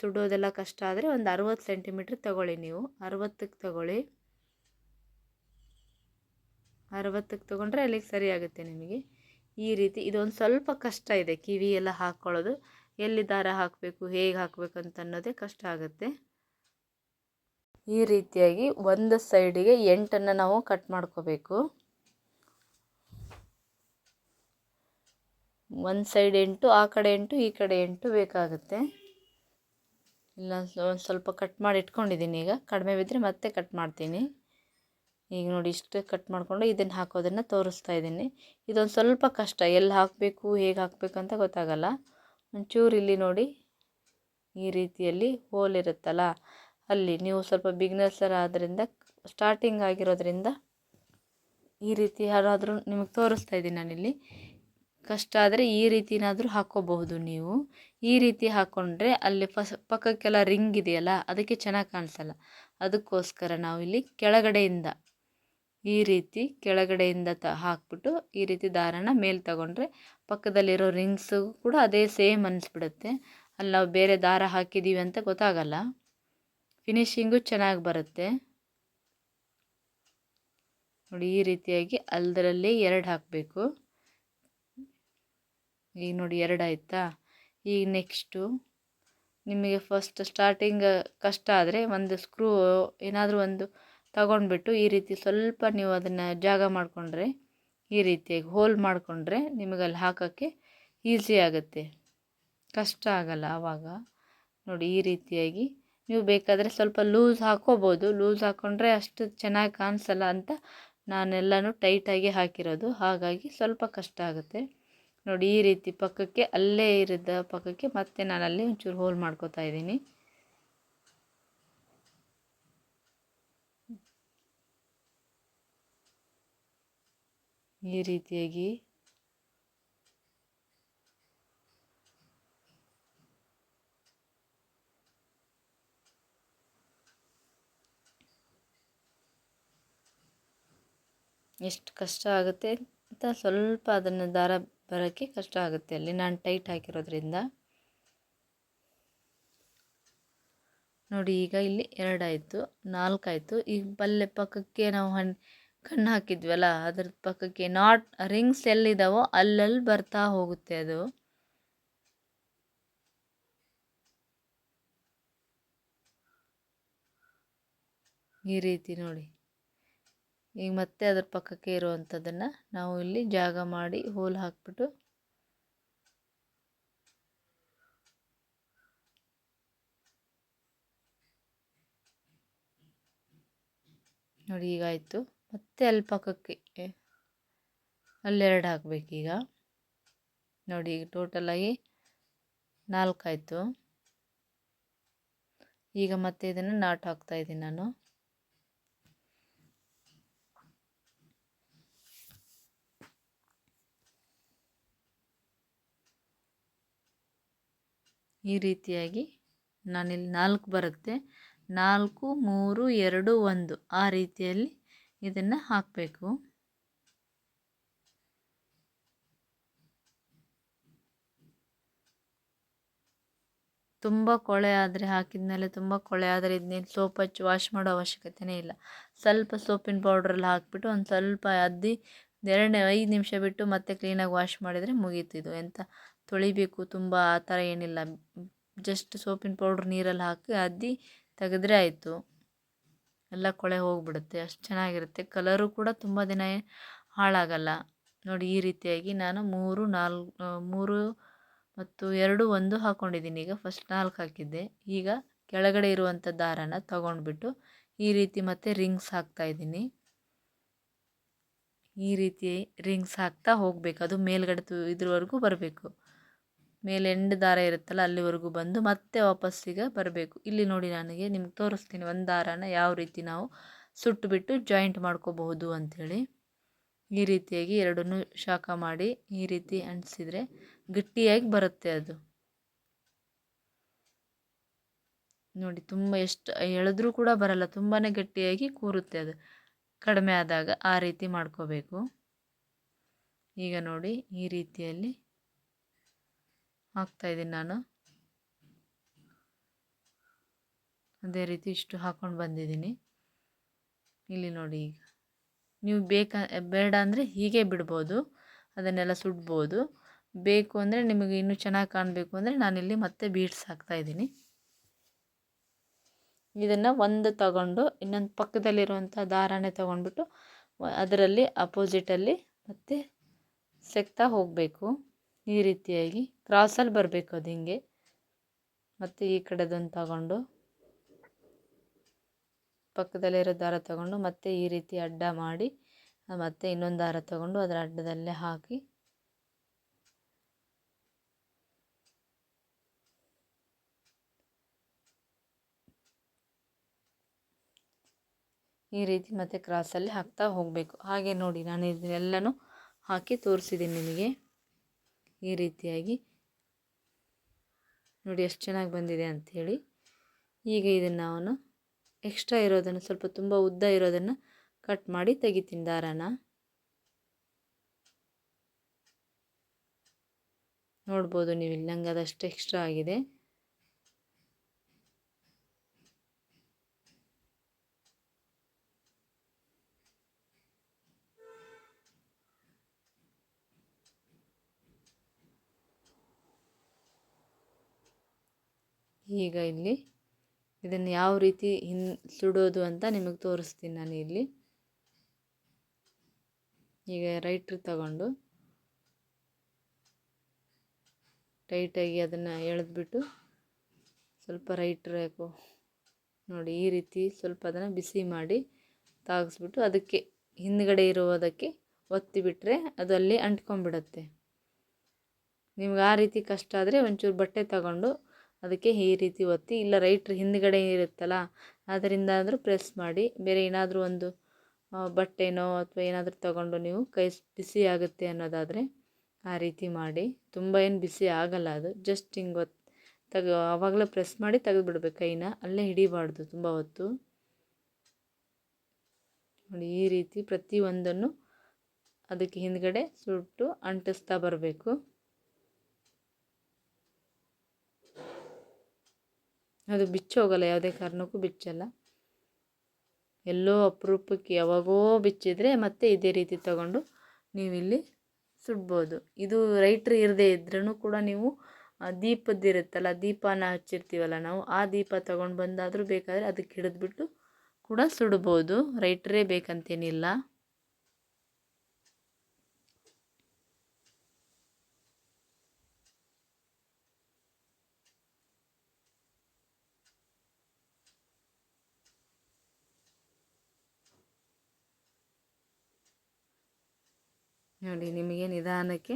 ಸುಡೋದೆಲ್ಲ ಕಷ್ಟ ಆದರೆ ಒಂದು ಅರುವತ್ತು ಸೆಂಟಿಮೀಟ್ರ್ ತಗೊಳ್ಳಿ ನೀವು. ಅರುವತ್ತಕ್ಕೆ ತಗೊಳ್ಳಿ. ಅರವತ್ತಕ್ಕೆ ತೊಗೊಂಡ್ರೆ ಅಲ್ಲಿಗೆ ಸರಿ ಆಗುತ್ತೆ ನಿಮಗೆ. ಈ ರೀತಿ ಇದೊಂದು ಸ್ವಲ್ಪ ಕಷ್ಟ ಇದೆ. ಕಿವಿ ಎಲ್ಲ ಹಾಕ್ಕೊಳ್ಳೋದು ಎಲ್ಲಿ ದಾರ ಹಾಕಬೇಕು, ಹೇಗೆ ಹಾಕಬೇಕು ಅಂತ ಅನ್ನೋದೇ ಕಷ್ಟ ಆಗುತ್ತೆ. ಈ ರೀತಿಯಾಗಿ ಒಂದು ಸೈಡಿಗೆ ಎಂಟನ್ನು ನಾವು ಕಟ್ ಮಾಡ್ಕೋಬೇಕು. ಒಂದು ಸೈಡ್ ಎಂಟು, ಆ ಕಡೆ ಎಂಟು, ಈ ಕಡೆ ಎಂಟು ಬೇಕಾಗುತ್ತೆ. ಇಲ್ಲ, ಒಂದು ಸ್ವಲ್ಪ ಕಟ್ ಮಾಡಿ ಇಟ್ಕೊಂಡಿದ್ದೀನಿ ಈಗ. ಕಡಿಮೆ ಬಿದ್ದರೆ ಮತ್ತೆ ಕಟ್ ಮಾಡ್ತೀನಿ. ಈಗ ನೋಡಿ ಇಷ್ಟು ಕಟ್ ಮಾಡಿಕೊಂಡು ಇದನ್ನು ಹಾಕೋದನ್ನು ತೋರಿಸ್ತಾ ಇದ್ದೀನಿ. ಇದೊಂದು ಸ್ವಲ್ಪ ಕಷ್ಟ. ಎಲ್ಲಿ ಹಾಕಬೇಕು, ಹೇಗೆ ಹಾಕಬೇಕು ಅಂತ ಗೊತ್ತಾಗಲ್ಲ. ಒಂಚೂರು ಇಲ್ಲಿ ನೋಡಿ ಈ ರೀತಿಯಲ್ಲಿ ಹೋಲ್ ಇರುತ್ತಲ್ಲ, ಅಲ್ಲಿ ನೀವು ಸ್ವಲ್ಪ ಬಿಗ್ನರ್ಸರ್ ಆದ್ದರಿಂದ ಸ್ಟಾರ್ಟಿಂಗ್ ಆಗಿರೋದ್ರಿಂದ ಈ ರೀತಿ ಯಾರಾದರೂ ನಿಮಗೆ ತೋರಿಸ್ತಾ ಇದ್ದೀನಿ ನಾನಿಲ್ಲಿ. ಕಷ್ಟ ಆದರೆ ಈ ರೀತಿನಾದರೂ ಹಾಕ್ಕೋಬಹುದು ನೀವು. ಈ ರೀತಿ ಹಾಕ್ಕೊಂಡ್ರೆ ಅಲ್ಲಿ ಫಸ್ ಪಕ್ಕಕ್ಕೆಲ್ಲ ರಿಂಗ್ ಇದೆಯಲ್ಲ, ಅದಕ್ಕೆ ಚೆನ್ನಾಗಿ ಕಾಣಿಸಲ್ಲ. ಅದಕ್ಕೋಸ್ಕರ ನಾವು ಇಲ್ಲಿ ಕೆಳಗಡೆಯಿಂದ ಈ ರೀತಿ ಕೆಳಗಡೆಯಿಂದ ತ ಹಾಕ್ಬಿಟ್ಟು ಈ ರೀತಿ ದಾರನ ಮೇಲೆ ತಗೊಂಡ್ರೆ ಪಕ್ಕದಲ್ಲಿರೋ ರಿಂಗ್ಸು ಕೂಡ ಅದೇ ಸೇಮ್ ಅನಿಸ್ಬಿಡುತ್ತೆ. ಅಲ್ಲಿ ನಾವು ಬೇರೆ ದಾರ ಹಾಕಿದ್ದೀವಿ ಅಂತ ಗೊತ್ತಾಗಲ್ಲ. ಫಿನಿಶಿಂಗು ಚೆನ್ನಾಗಿ ಬರುತ್ತೆ. ನೋಡಿ ಈ ರೀತಿಯಾಗಿ ಅಲ್ದರಲ್ಲಿ ಎರಡು ಹಾಕಬೇಕು. ಈಗ ನೋಡಿ ಎರಡು ಆಯಿತಾ? ಈಗ ನೆಕ್ಸ್ಟು ನಿಮಗೆ ಫಸ್ಟ್ ಸ್ಟಾರ್ಟಿಂಗ್ ಕಷ್ಟ ಆದರೆ ಒಂದು ಸ್ಕ್ರೂ ಏನಾದರೂ ಒಂದು ತಗೊಂಡ್ಬಿಟ್ಟು ಈ ರೀತಿ ಸ್ವಲ್ಪ ನೀವು ಅದನ್ನು ಜಾಗ ಮಾಡಿಕೊಂಡ್ರೆ, ಈ ರೀತಿಯಾಗಿ ಹೋಲ್ ಮಾಡಿಕೊಂಡ್ರೆ ನಿಮಗಲ್ಲಿ ಹಾಕೋಕ್ಕೆ ಈಸಿ ಆಗುತ್ತೆ. ಕಷ್ಟ ಆಗಲ್ಲ ಆವಾಗ. ನೋಡಿ ಈ ರೀತಿಯಾಗಿ ನೀವು ಬೇಕಾದರೆ ಸ್ವಲ್ಪ ಲೂಸ್ ಹಾಕ್ಕೋಬೋದು ಲೂಸ್ ಹಾಕ್ಕೊಂಡ್ರೆ ಅಷ್ಟು ಚೆನ್ನಾಗಿ ಕಾಣಿಸಲ್ಲ ಅಂತ ನಾನೆಲ್ಲನೂ ಟೈಟಾಗಿ ಹಾಕಿರೋದು. ಹಾಗಾಗಿ ಸ್ವಲ್ಪ ಕಷ್ಟ ಆಗುತ್ತೆ. ನೋಡಿ ಈ ರೀತಿ ಪಕ್ಕಕ್ಕೆ ಅಲ್ಲೇ ಇರಿದ ಪಕ್ಕಕ್ಕೆ ಮತ್ತೆ ನಾನು ಅಲ್ಲಿ ಒಂಚೂರು ಹೋಲ್ ಮಾಡ್ಕೋತಾ ಇದ್ದೀನಿ. ಈ ರೀತಿಯಾಗಿ ಎಷ್ಟು ಕಷ್ಟ ಆಗುತ್ತೆ ಅಂತ ಸ್ವಲ್ಪ ಅದನ್ನು ದಾರ ಬರೋಕ್ಕೆ ಕಷ್ಟ ಆಗುತ್ತೆ. ಅಲ್ಲಿ ನಾನು ಟೈಟ್ ಹಾಕಿರೋದ್ರಿಂದ. ನೋಡಿ, ಈಗ ಇಲ್ಲಿ ಎರಡಾಯಿತು ನಾಲ್ಕಾಯಿತು ಈಗ ಬಲ್ಲೆ ಪಕ್ಕಕ್ಕೆ ನಾವು ಹಣ್ ಕಣ್ಣು ಹಾಕಿದ್ವಲ್ಲ, ಅದ್ರ ಪಕ್ಕಕ್ಕೆ ನಾಟ್ ರಿಂಗ್ಸ್ ಎಲ್ಲಿದ್ದಾವೋ ಅಲ್ಲಲ್ಲಿ ಬರ್ತಾ ಹೋಗುತ್ತೆ ಅದು. ಈ ರೀತಿ ನೋಡಿ. ಈಗ ಮತ್ತೆ ಅದ್ರ ಪಕ್ಕಕ್ಕೆ ಇರುವಂಥದ್ದನ್ನು ನಾವು ಇಲ್ಲಿ ಜಾಗ ಮಾಡಿ ಹೋಲ್ ಹಾಕ್ಬಿಟ್ಟು ನೋಡಿ ಈಗ ಆಯಿತು. ಮತ್ತೆ ಅಲ್ಲಿ ಪಕ್ಕಕ್ಕೆ ಅಲ್ಲೆರಡು ಹಾಕಬೇಕೀಗ. ನೋಡಿ, ಈಗ ಟೋಟಲಾಗಿ ನಾಲ್ಕಾಯಿತು ಈಗ ಮತ್ತೆ ಇದನ್ನು ನಾಟ್ ಹಾಕ್ತಾ ಇದ್ದೀನಿ ನಾನು. ಈ ರೀತಿಯಾಗಿ ನಾನಿಲ್ಲಿ ನಾಲ್ಕು ಬರುತ್ತೆ. ನಾಲ್ಕು, ಮೂರು, ಎರಡು, ಒಂದು. ಆ ರೀತಿಯಲ್ಲಿ ಇದನ್ನು ಹಾಕಬೇಕು. ತುಂಬ ಕೊಳೆ ಆದರೆ ಹಾಕಿದ ಮೇಲೆ ತುಂಬ ಕೊಳೆ ಆದರೆ ಇದನ್ನೇನು ಸೋಪ್ ಹಚ್ಚಿ ವಾಶ್ ಮಾಡೋ ಅವಶ್ಯಕತೆನೇ ಇಲ್ಲ. ಸ್ವಲ್ಪ ಸೋಪಿನ ಪೌಡ್ರಲ್ಲಿ ಹಾಕಿಬಿಟ್ಟು ಒಂದು ಸ್ವಲ್ಪ ಅದ್ದಿ ಎರಡನೇ ಐದು ನಿಮಿಷ ಬಿಟ್ಟು ಮತ್ತೆ ಕ್ಲೀನಾಗಿ ವಾಶ್ ಮಾಡಿದರೆ ಮುಗೀತು ಇದು. ಎಂಥ ತೊಳಿಬೇಕು ತುಂಬ ಆ ಥರ ಏನಿಲ್ಲ. ಜಸ್ಟ್ ಸೋಪಿನ ಪೌಡ್ರ್ ನೀರಲ್ಲಿ ಹಾಕಿ ಅದ್ದಿ ತೆಗೆದ್ರೆ ಆಯಿತು. ಎಲ್ಲ ಕೊಳೆ ಹೋಗಿಬಿಡುತ್ತೆ, ಅಷ್ಟು ಚೆನ್ನಾಗಿರುತ್ತೆ. ಕಲರು ಕೂಡ ತುಂಬ ದಿನ ಹಾಳಾಗಲ್ಲ. ನೋಡಿ ಈ ರೀತಿಯಾಗಿ ನಾನು ಮೂರು ನಾಲ್ಕು ಮೂರು ಮತ್ತು ಎರಡು ಒಂದು ಹಾಕ್ಕೊಂಡಿದ್ದೀನಿ ಈಗ ಫಸ್ಟ್ ನಾಲ್ಕು ಹಾಕಿದ್ದೆ. ಈಗ ಕೆಳಗಡೆ ಇರುವಂಥ ದಾರನ ತಗೊಂಡ್ಬಿಟ್ಟು ಈ ರೀತಿ ಮತ್ತೆ ರಿಂಗ್ಸ್ ಹಾಕ್ತಾಯಿದ್ದೀನಿ ಈ ರೀತಿ ರಿಂಗ್ಸ್ ಹಾಕ್ತಾ ಹೋಗಬೇಕು. ಅದು ಮೇಲ್ಗಡೆ ತು, ಇದ್ರವರೆಗೂ ಬರಬೇಕು. ಮೇಲೆ ಎಂಡ್ ದಾರ ಇರುತ್ತಲ್ಲ, ಅಲ್ಲಿವರೆಗೂ ಬಂದು ಮತ್ತೆ ವಾಪಸ್ ಈಗ ಬರಬೇಕು. ಇಲ್ಲಿ ನೋಡಿ ನನಗೆ ನಿಮ್ಗೆ ತೋರಿಸ್ತೀನಿ ಒಂದು ದಾರಾನ ಯಾವ ರೀತಿ ನಾವು ಸುಟ್ಟುಬಿಟ್ಟು ಜಾಯಿಂಟ್ ಮಾಡ್ಕೋಬಹುದು ಅಂಥೇಳಿ ಈ ರೀತಿಯಾಗಿ ಎರಡನ್ನೂ ಶಾಖ ಮಾಡಿ ಈ ರೀತಿ ಅಂಟಿಸಿದರೆ ಗಟ್ಟಿಯಾಗಿ ಬರುತ್ತೆ ಅದು. ನೋಡಿ ತುಂಬ ಎಷ್ಟು ಎಳೆದ್ರೂ ಕೂಡ ಬರಲ್ಲ ತುಂಬಾ ಗಟ್ಟಿಯಾಗಿ ಕೂರುತ್ತೆ ಅದು. ಕಡಿಮೆ ಆದಾಗ ಆ ರೀತಿ ಮಾಡ್ಕೋಬೇಕು. ಈಗ ನೋಡಿ ಈ ರೀತಿಯಲ್ಲಿ ಹಾಕ್ತಾಯಿದ್ದೀನಿ ನಾನು. ಅದೇ ರೀತಿ ಇಷ್ಟು ಹಾಕ್ಕೊಂಡು ಬಂದಿದ್ದೀನಿ. ಇಲ್ಲಿ ನೋಡಿ ಈಗ. ನೀವು ಬೇಕಾ, ಬೇಡ ಅಂದರೆ ಹೀಗೆ ಬಿಡ್ಬೋದು. ಅದನ್ನೆಲ್ಲ ಸುಡ್ಬೋದು. ಬೇಕು ಅಂದರೆ ನಿಮಗೆ ಇನ್ನೂ ಚೆನ್ನಾಗಿ ಕಾಣಬೇಕು ಅಂದರೆ ನಾನಿಲ್ಲಿ ಮತ್ತೆ ಬೀಡ್ಸ್ ಹಾಕ್ತಾಯಿದ್ದೀನಿ ಇದನ್ನು ಒಂದು ತಗೊಂಡು ಇನ್ನೊಂದು ಪಕ್ಕದಲ್ಲಿರುವಂಥ ದಾರನೇ ತೊಗೊಂಡ್ಬಿಟ್ಟು ಅದರಲ್ಲಿ ಅಪೋಸಿಟಲ್ಲಿ ಮತ್ತೆ ಸೆಕ್ತಾ ಹೋಗಬೇಕು. ಈ ರೀತಿಯಾಗಿ ಕ್ರಾಸಲ್ಲಿ ಬರಬೇಕು ಅದು ಹಿಂಗೆ. ಮತ್ತು ಈ ಕಡೆದೊಂದು ತಗೊಂಡು ಪಕ್ಕದಲ್ಲಿರೋ ದಾರ ತಗೊಂಡು ಮತ್ತೆ ಈ ರೀತಿ ಅಡ್ಡ ಮಾಡಿ, ಮತ್ತೆ ಇನ್ನೊಂದು ದಾರ ತಗೊಂಡು ಅದರ ಅಡ್ಡದಲ್ಲೇ ಹಾಕಿ. ಈ ರೀತಿ ಮತ್ತೆ ಕ್ರಾಸಲ್ಲಿ ಹಾಕ್ತಾ ಹೋಗಬೇಕು. ಹಾಗೆ ನೋಡಿ, ನಾನು ಇದನ್ನೆಲ್ಲನೂ ಹಾಕಿ ತೋರಿಸಿದ್ದೀನಿ ನಿಮಗೆ. ಈ ರೀತಿಯಾಗಿ ನೋಡಿ ಎಷ್ಟು ಚೆನ್ನಾಗಿ ಬಂದಿದೆ ಅಂಥೇಳಿ. ಈಗ ಇದನ್ನು ಅವನು ಎಕ್ಸ್ಟ್ರಾ ಇರೋದನ್ನು, ಸ್ವಲ್ಪ ತುಂಬ ಉದ್ದ ಇರೋದನ್ನು ಕಟ್ ಮಾಡಿ ತೆಗಿತೀನಿ ದಾರಾನ. ನೋಡ್ಬೋದು ನೀವು ಇಲ್ಲಿ ನಂಗೆ ಅದಷ್ಟು ಎಕ್ಸ್ಟ್ರಾ ಆಗಿದೆ. ಈಗ ಇಲ್ಲಿ ಇದನ್ನು ಯಾವ ರೀತಿ ಹಿನ್, ಸುಡೋದು ಅಂತ ನಿಮಗೆ ತೋರಿಸ್ತೀನಿ ನಾನು ಇಲ್ಲಿ. ಈಗ ರೈಟ್ರ್ ತಗೊಂಡು ಟೈಟಾಗಿ ಅದನ್ನು ಎಳೆದ್ಬಿಟ್ಟು ಸ್ವಲ್ಪ ರೈಟ್ರ್ ಯಾಕೋ ನೋಡಿ ಈ ರೀತಿ ಸ್ವಲ್ಪ ಅದನ್ನು ಬಿಸಿ ಮಾಡಿ ತಾಗಿಸ್ಬಿಟ್ಟು ಅದಕ್ಕೆ ಹಿಂದ್ಗಡೆ ಇರುವುದಕ್ಕೆ ಒತ್ತಿ ಬಿಟ್ಟರೆ ಅದು ಅಲ್ಲಿ ಅಂಟ್ಕೊಂಡ್ಬಿಡತ್ತೆ. ನಿಮ್ಗೆ ಆ ರೀತಿ ಕಷ್ಟ ಆದರೆ ಒಂಚೂರು ಬಟ್ಟೆ ತಗೊಂಡು ಅದಕ್ಕೆ ಈ ರೀತಿ ಒತ್ತಿ, ಇಲ್ಲ ರೈಟ್ರ್ ಹಿಂದ್ಗಡೆ ಇರುತ್ತಲ್ಲ, ಅದರಿಂದ ಆದರೂ ಪ್ರೆಸ್ ಮಾಡಿ. ಬೇರೆ ಏನಾದರೂ ಒಂದು ಬಟ್ಟೆನೋ ಅಥವಾ ಏನಾದರೂ ತಗೊಂಡು ನೀವು ಕೈ ಬಿಸಿ ಆಗುತ್ತೆ ಅನ್ನೋದಾದರೆ ಆ ರೀತಿ ಮಾಡಿ. ತುಂಬ ಏನು ಬಿಸಿ ಆಗಲ್ಲ ಅದು. ಜಸ್ಟ್ ಹಿಂಗೆ ಒತ್, ತೆಗೆ, ಆವಾಗಲೇ ಪ್ರೆಸ್ ಮಾಡಿ ತೆಗೆದುಬಿಡ್ಬೇಕು ಕೈನ. ಅಲ್ಲೇ ಹಿಡಿಬಾರ್ದು ತುಂಬ ಹೊತ್ತು. ನೋಡಿ, ಈ ರೀತಿ ಪ್ರತಿಯೊಂದನ್ನು ಅದಕ್ಕೆ ಹಿಂದ್ಗಡೆ ಸುಟ್ಟು ಅಂಟಿಸ್ತಾ ಬರಬೇಕು. ಅದು ಬಿಚ್ಚೋಗಲ್ಲ, ಯಾವುದೇ ಕಾರಣಕ್ಕೂ ಬಿಚ್ಚಲ್ಲ. ಎಲ್ಲೋ ಅಪರೂಪಕ್ಕೆ ಯಾವಾಗೋ ಬಿಚ್ಚಿದ್ರೆ ಮತ್ತೆ ಇದೇ ರೀತಿ ತಗೊಂಡು ನೀವಿಲ್ಲಿ ಸುಡ್ಬೋದು. ಇದು ರೈಟ್ರ್ ಇರದೇ ಇದ್ರೂ ಕೂಡ ನೀವು ದೀಪದ್ದಿರುತ್ತಲ್ಲ ದೀಪನ ಹಚ್ಚಿರ್ತೀವಲ್ಲ ನಾವು, ಆ ದೀಪ ತಗೊಂಡು ಬಂದಾದರೂ ಬೇಕಾದರೆ ಅದಕ್ಕೆ ಹಿಡಿದ್ಬಿಟ್ಟು ಕೂಡ ಸುಡ್ಬೋದು. ರೈಟ್ರೇ ಬೇಕಂತೇನಿಲ್ಲ. ನೋಡಿ ನಿಮಗೆ ನಿಧಾನಕ್ಕೆ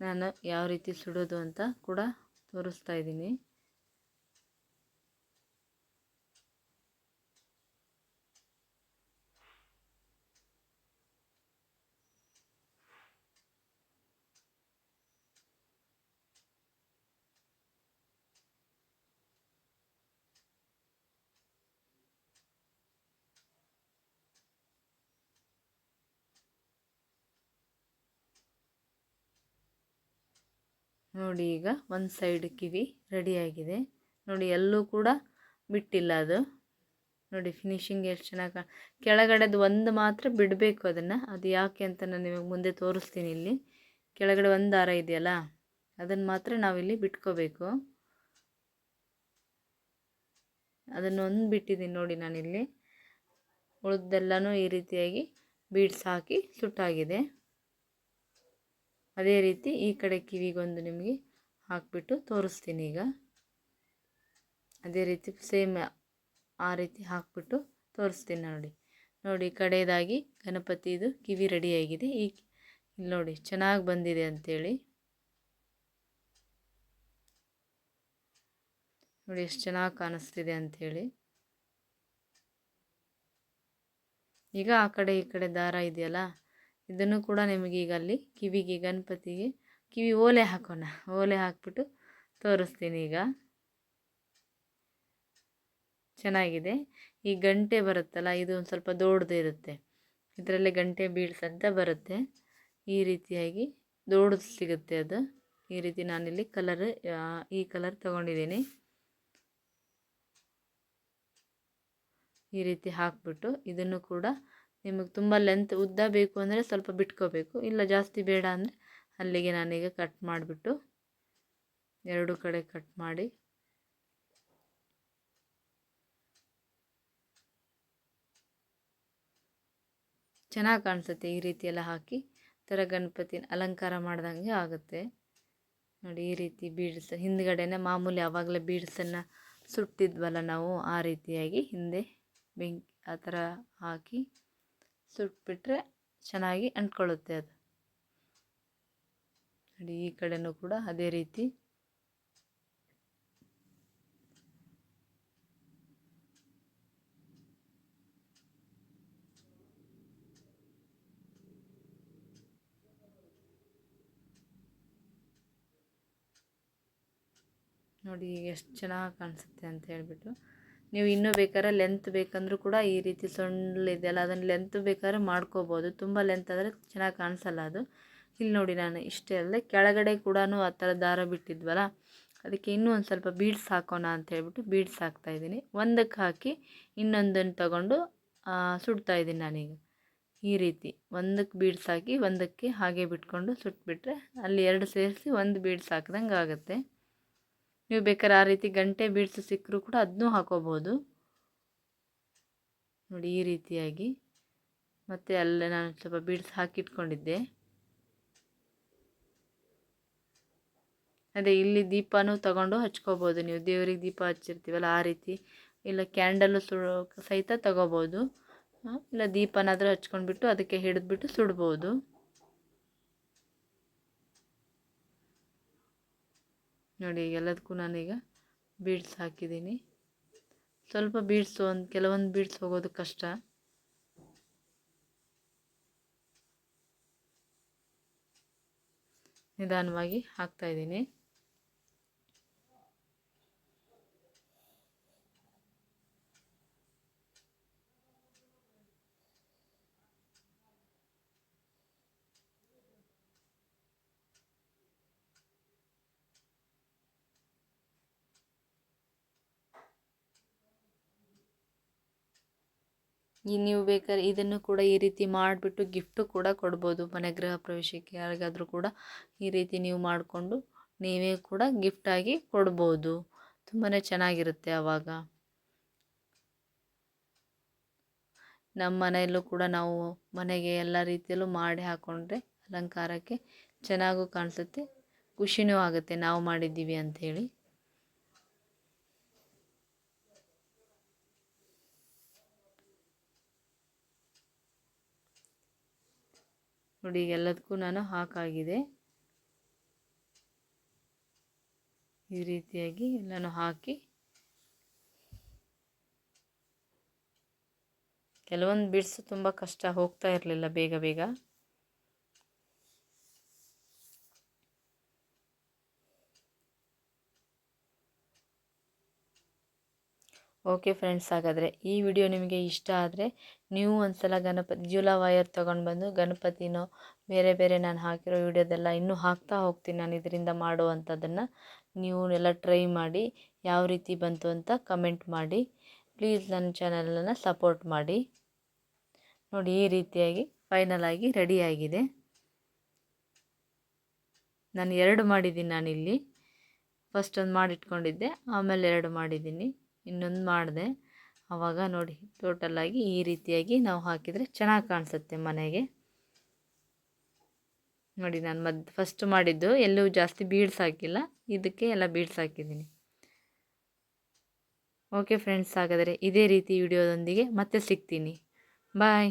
ನಾನು ಯಾವ ರೀತಿ ಸುಡೋದು ಅಂತ ಕೂಡ ತೋರಿಸ್ತಾ ಇದ್ದೀನಿ. ನೋಡಿ ಈಗ ಒಂದು ಸೈಡ್ ಕಿವಿ ರೆಡಿಯಾಗಿದೆ ನೋಡಿ ಎಲ್ಲೂ ಕೂಡ ಬಿಟ್ಟಿಲ್ಲ ಅದು. ನೋಡಿ ಫಿನಿಶಿಂಗ್ ಎಷ್ಟು ಚೆನ್ನಾಗಿ ಕೆಳಗಡೆದು ಒಂದು ಮಾತ್ರ ಬಿಡಬೇಕು ಅದನ್ನು. ಅದು ಯಾಕೆ ಅಂತ ನಾನು ನಿಮಗೆ ಮುಂದೆ ತೋರಿಸ್ತೀನಿ ಇಲ್ಲಿ. ಕೆಳಗಡೆ ಒಂದು ದಾರ ಇದೆಯಲ್ಲ ಅದನ್ನು ಮಾತ್ರ ನಾವಿಲ್ಲಿ ಬಿಟ್ಕೋಬೇಕು. ಅದನ್ನು ಒಂದು ಬಿಟ್ಟಿದ್ದೀನಿ ನೋಡಿ ನಾನಿಲ್ಲಿ. ಉಳಿದೆಲ್ಲನೂ ಈ ರೀತಿಯಾಗಿ ಬೀಡ್ಸ್ ಹಾಕಿ ಸುಟ್ಟಾಗಿದೆ. ಅದೇ ರೀತಿ ಈ ಕಡೆ ಕಿವಿಗೊಂದು ನಿಮಗೆ ಹಾಕಿಬಿಟ್ಟು ತೋರಿಸ್ತೀನಿ ಈಗ. ಅದೇ ರೀತಿ ಸೇಮ್ ಆ ರೀತಿ ಹಾಕಿಬಿಟ್ಟು ತೋರಿಸ್ತೀನಿ ನೋಡಿ. ನೋಡಿ ಕಡೆಯದಾಗಿ ಗಣಪತಿದು ಕಿವಿ ರೆಡಿಯಾಗಿದೆ ಈ ನೋಡಿ ಚೆನ್ನಾಗಿ ಬಂದಿದೆ ಅಂಥೇಳಿ ನೋಡಿ ಎಷ್ಟು ಚೆನ್ನಾಗಿ ಕಾಣಿಸ್ತಿದೆ ಅಂಥೇಳಿ ಈಗ ಆ ಕಡೆ ಈ ಕಡೆ ದಾರ ಇದೆಯಲ್ಲ? ಇದನ್ನು ಕೂಡ ನಿಮಗೆ ಈಗ ಅಲ್ಲಿ ಕಿವಿಗೆ, ಗಣಪತಿಗೆ, ಕಿವಿ ಓಲೆ ಹಾಕೋಣ. ಓಲೆ ಹಾಕ್ಬಿಟ್ಟು ತೋರಿಸ್ತೀನಿ ಈಗ. ಚೆನ್ನಾಗಿದೆ. ಈ ಗಂಟೆ ಬರುತ್ತಲ್ಲ, ಇದು ಒಂದು ಸ್ವಲ್ಪ ದೊಡ್ಡದು ಇರುತ್ತೆ. ಇದರಲ್ಲೇ ಗಂಟೆ ಬೀಡ್ಸ್ ಅಂತ ಬರುತ್ತೆ. ಈ ರೀತಿಯಾಗಿ ದೊಡ್ಡದು ಸಿಗುತ್ತೆ ಅದು. ಈ ರೀತಿ ನಾನಿಲ್ಲಿ ಕಲರ್ ಈ ಕಲರ್ ತಗೊಂಡಿದ್ದೀನಿ. ಈ ರೀತಿ ಹಾಕ್ಬಿಟ್ಟು ಇದನ್ನು ಕೂಡ ನಿಮಗೆ ತುಂಬ ಲೆಂತ್ ಉದ್ದ ಬೇಕು ಅಂದರೆ ಸ್ವಲ್ಪ ಬಿಟ್ಕೋಬೇಕು. ಇಲ್ಲ ಜಾಸ್ತಿ ಬೇಡ ಅಂದರೆ ಅಲ್ಲಿಗೆ ನಾನೀಗ ಕಟ್ ಮಾಡಿಬಿಟ್ಟು ಎರಡು ಕಡೆ ಕಟ್ ಮಾಡಿ. ಚೆನ್ನಾಗಿ ಕಾಣಿಸುತ್ತೆ ಈ ರೀತಿ ಎಲ್ಲ ಹಾಕಿ. ಥರ ಗಣಪತಿನ ಅಲಂಕಾರ ಮಾಡ್ದಂಗೆ ಆಗುತ್ತೆ. ನೋಡಿ ಈ ರೀತಿ ಬೀಡ್ಸ್ ಹಿಂದ್ಗಡೆನೇ ಮಾಮೂಲಿ ಆವಾಗಲೇ ಬೀಡ್ಸನ್ನು ಸುಟ್ಟಿದ್ವಲ್ಲ ನಾವು ಆ ರೀತಿಯಾಗಿ ಹಿಂದೆ ಬೆಂಕಿ ಆ ಥರ ಹಾಕಿ ಸುಟ್ಬಿಟ್ರೆ ಚೆನ್ನಾಗಿ ಅಂಟ್ಕೊಳ್ಳುತ್ತೆ ಅದು. ನೋಡಿ, ಈ ಕಡೆನೂ ಕೂಡ ಅದೇ ರೀತಿ. ನೋಡಿ ಎಷ್ಟು ಚೆನ್ನಾಗಿ ಕಾಣಿಸುತ್ತೆ ಅಂತ ಹೇಳ್ಬಿಟ್ಟು. ನೀವು ಇನ್ನೂ ಬೇಕಾದ್ರೆ ಲೆಂತ್ ಬೇಕಂದ್ರೂ ಕೂಡ ಈ ರೀತಿ ಸೊಂಡ್ಲಿದೆಯಲ್ಲ ಅದನ್ನು ಲೆಂತ್ ಬೇಕಾದ್ರೆ ಮಾಡ್ಕೋಬೋದು. ತುಂಬ ಲೆಂತ್ ಆದರೆ ಚೆನ್ನಾಗಿ ಕಾಣಿಸಲ್ಲ ಅದು. ಇಲ್ಲಿ ನೋಡಿ ನಾನು ಇಷ್ಟೇ ಅಲ್ಲದೆ ಕೆಳಗಡೆ ಕೂಡ ಆ ಥರ ದಾರ ಬಿಟ್ಟಿದ್ವಲ್ಲ, ಅದಕ್ಕೆ ಇನ್ನೂ ಒಂದು ಸ್ವಲ್ಪ ಬೀಡ್ಸ್ ಹಾಕೋಣ ಅಂತ ಹೇಳ್ಬಿಟ್ಟು ಬೀಡ್ಸ್ ಹಾಕ್ತಾಯಿದ್ದೀನಿ ಒಂದಕ್ಕೆ ಹಾಕಿ ಇನ್ನೊಂದನ್ನು ತಗೊಂಡು ಸುಡ್ತಾಯಿದ್ದೀನಿ ನಾನೀಗ. ಈ ರೀತಿ ಒಂದಕ್ಕೆ ಬೀಡ್ಸ್ ಹಾಕಿ ಒಂದಕ್ಕೆ ಹಾಗೆ ಬಿಟ್ಕೊಂಡು ಸುಟ್ಬಿಟ್ರೆ ಅಲ್ಲಿ ಎರಡು ಸೇರಿಸಿ ಒಂದು ಬೀಡ್ಸ್ ಹಾಕ್ದಂಗೆ ಆಗುತ್ತೆ. ನೀವು ಬೇಕಾದ್ರೆ ಆ ರೀತಿ ಗಂಟೆ ಬೀಡ್ಸ್ ಸಿಕ್ಕರೂ ಕೂಡ ಅದನ್ನೂ ಹಾಕೋಬೋದು. ನೋಡಿ ಈ ರೀತಿಯಾಗಿ. ಮತ್ತು ಅಲ್ಲೇ ನಾನು ಸ್ವಲ್ಪ ಬೀಡ್ಸ್ ಹಾಕಿಟ್ಕೊಂಡಿದ್ದೆ. ಅದೇ ಇಲ್ಲಿ ದೀಪನೂ ತಗೊಂಡು ಹಚ್ಕೋಬೋದು. ನೀವು ದೇವರಿಗೆ ದೀಪ ಹಚ್ಚಿರ್ತೀವಲ್ಲ ಆ ರೀತಿ. ಇಲ್ಲ ಕ್ಯಾಂಡಲ್ಲು ಸುಡೋ ಸಹಿತ ತಗೋಬೋದು. ಇಲ್ಲ ದೀಪನಾದರೂ ಹಚ್ಕೊಂಡ್ಬಿಟ್ಟು ಅದಕ್ಕೆ ಹಿಡಿದ್ಬಿಟ್ಟು ಸುಡ್ಬೋದು. ನೋಡಿ ಎಲ್ಲದಕ್ಕೂ ನಾನೀಗ ಬೀಡ್ಸ್ ಹಾಕಿದ್ದೀನಿ. ಸ್ವಲ್ಪ ಬೀಡ್ಸು ಒಂದು ಕೆಲವೊಂದು ಬೀಡ್ಸ್ ಹೋಗೋದು ಕಷ್ಟ. ನಿಧಾನವಾಗಿ ಹಾಕ್ತಾಯಿದ್ದೀನಿ ನೀವು ಬೇಕಾದ್ರೆ ಇದನ್ನು ಕೂಡ ಈ ರೀತಿ ಮಾಡಿಬಿಟ್ಟು ಗಿಫ್ಟು ಕೂಡ ಕೊಡ್ಬೋದು. ಮನೆ ಗೃಹ ಪ್ರವೇಶಕ್ಕೆ ಯಾರಿಗಾದರೂ ಕೂಡ ಈ ರೀತಿ ನೀವು ಮಾಡಿಕೊಂಡು ನೀವೇ ಕೂಡ ಗಿಫ್ಟಾಗಿ ಕೊಡ್ಬೋದು. ತುಂಬಾ ಚೆನ್ನಾಗಿರುತ್ತೆ ಆವಾಗ ನಮ್ಮ ಮನೆಯಲ್ಲೂ ಕೂಡ ನಾವು ಮನೆಗೆ ಎಲ್ಲ ರೀತಿಯಲ್ಲೂ ಮಾಡಿ ಹಾಕ್ಕೊಂಡ್ರೆ ಅಲಂಕಾರಕ್ಕೆ ಚೆನ್ನಾಗೂ ಕಾಣಿಸುತ್ತೆ ಖುಷಿನೂ ಆಗುತ್ತೆ. ನಾವು ಮಾಡಿದ್ದೀವಿ ಅಂಥೇಳಿ ನೋಡಿ, ಎಲ್ಲದಕ್ಕೂ ನಾನು ಹಾಕಾಗಿದೆ ಈ ರೀತಿಯಾಗಿ ನಾನು ಹಾಕಿ ಕೆಲವೊಂದು ಬಿಡ್ಸು ತುಂಬ ಕಷ್ಟ ಹೋಗ್ತಾ ಇರಲಿಲ್ಲ ಬೇಗ ಬೇಗ. ಓಕೆ ಫ್ರೆಂಡ್ಸ್ ಹಾಗಾದರೆ ಈ ವಿಡಿಯೋ ನಿಮಗೆ ಇಷ್ಟ ಆದರೆ ನೀವು ಒಂದು ಸಲ ಗಣಪತಿ ಜೂಲಾ ವಯರ್ ತೊಗೊಂಡು ಬಂದು ಗಣಪತಿನೋ ಬೇರೆ ಬೇರೆ ನಾನು ಹಾಕಿರೋ ವಿಡಿಯೋದೆಲ್ಲ ಇನ್ನೂ ಹಾಕ್ತಾ ಹೋಗ್ತೀನಿ ನಾನು ಇದರಿಂದ ಮಾಡುವಂಥದ್ದನ್ನು. ನೀವು ಎಲ್ಲ ಟ್ರೈ ಮಾಡಿ ಯಾವ ರೀತಿ ಬಂತು ಅಂತ ಕಮೆಂಟ್ ಮಾಡಿ. ಪ್ಲೀಸ್ ನನ್ನ ಚಾನಲನ್ನು ಸಪೋರ್ಟ್ ಮಾಡಿ. ನೋಡಿ, ಈ ರೀತಿಯಾಗಿ ಫೈನಲ್ ಆಗಿ ರೆಡಿಯಾಗಿದೆ ನಾನು ಎರಡು ಮಾಡಿದ್ದೀನಿ ನಾನಿಲ್ಲಿ. ಫಸ್ಟ್ ಒಂದು ಮಾಡಿಟ್ಕೊಂಡಿದ್ದೆ, ಆಮೇಲೆ ಎರಡು ಮಾಡಿದ್ದೀನಿ. ಇನ್ನೊಂದು ಮಾಡಿದೆ. ಆವಾಗ ನೋಡಿ ಟೋಟಲಾಗಿ ಈ ರೀತಿಯಾಗಿ ನಾವು ಹಾಕಿದರೆ ಚೆನ್ನಾಗಿ ಕಾಣಿಸುತ್ತೆ ಮನೆಗೆ. ನೋಡಿ, ನಾನು ಮದ್ ಫಸ್ಟ್ ಮಾಡಿದ್ದು ಎಲ್ಲೂ ಜಾಸ್ತಿ ಬೀಡ್ಸ್ ಹಾಕಿಲ್ಲ. ಇದಕ್ಕೆ ಎಲ್ಲ ಬೀಡ್ಸ್ ಹಾಕಿದ್ದೀನಿ. ಓಕೆ ಫ್ರೆಂಡ್ಸ್ ಹಾಗಾದರೆ ಇದೇ ರೀತಿ ವಿಡಿಯೋದೊಂದಿಗೆ ಮತ್ತೆ ಸಿಗ್ತೀನಿ. ಬಾಯ್